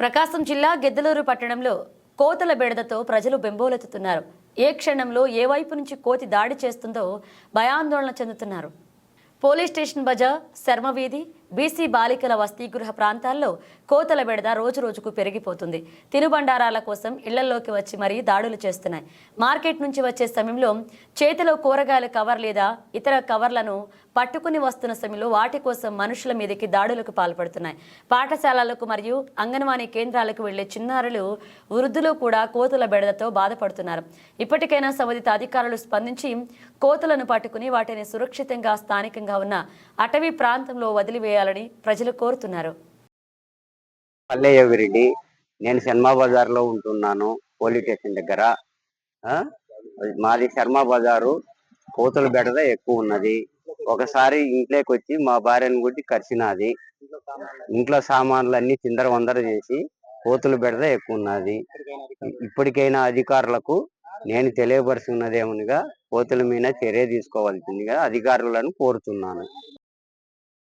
ప్రకాశం జిల్లా గెద్దలూరు పట్టణంలో కోతల బెడదతో ప్రజలు బెంబోలెత్తుతున్నారు. ఏ క్షణంలో ఏ వైపు నుంచి కోతి దాడి చేస్తుందో భయాందోళన చెందుతున్నారు. పోలీస్ స్టేషన్ బజార్ శర్మవీధి బీసీ బాలికల వసతిగృహ ప్రాంతాల్లో కోతల బెడద రోజు రోజుకు పెరిగిపోతుంది. తినుబండారాల కోసం ఇళ్ళలోకి వచ్చి మరీ దాడులు చేస్తున్నాయి. మార్కెట్ నుంచి వచ్చే సమయంలో చేతిలో కూరగాయల కవర్ లేదా ఇతర కవర్లను పట్టుకుని వస్తున్న సమయంలో వాటి కోసం మనుషుల మీదకి దాడులకు పాల్పడుతున్నాయి. పాఠశాలలకు మరియు అంగన్వాడీ కేంద్రాలకు వెళ్ళే చిన్నారులు వృద్ధులు కూడా కోతుల బెడదతో బాధపడుతున్నారు. ఇప్పటికైనా సంబంధిత అధికారులు స్పందించి కోతులను పట్టుకుని వాటిని సురక్షితంగా స్థానికంగా ఉన్న అటవీ ప్రాంతంలో చేయాలని ప్రజలు కోరుతున్నారు. పల్లెయ్యవిరెడ్డి నేను శర్మా బజార్లో ఉంటున్నాను పోలీస్ స్టేషన్ దగ్గర. మాది శర్మా బజారు కోతుల బెడద ఎక్కువ ఉన్నది. ఒకసారి ఇంట్లోకి వచ్చి మా భార్యను గుడ్డి కరిచినది. ఇంట్లో సామాన్లు అన్ని చిందర వందర చేసి కోతుల బెడద ఎక్కువ ఉన్నది. ఇప్పటికైనా అధికారులకు నేను తెలియపరుచున్నదేమనగా కోతుల మీద చర్య తీసుకోవాల్సిందిగా అధికారులను కోరుతున్నాను.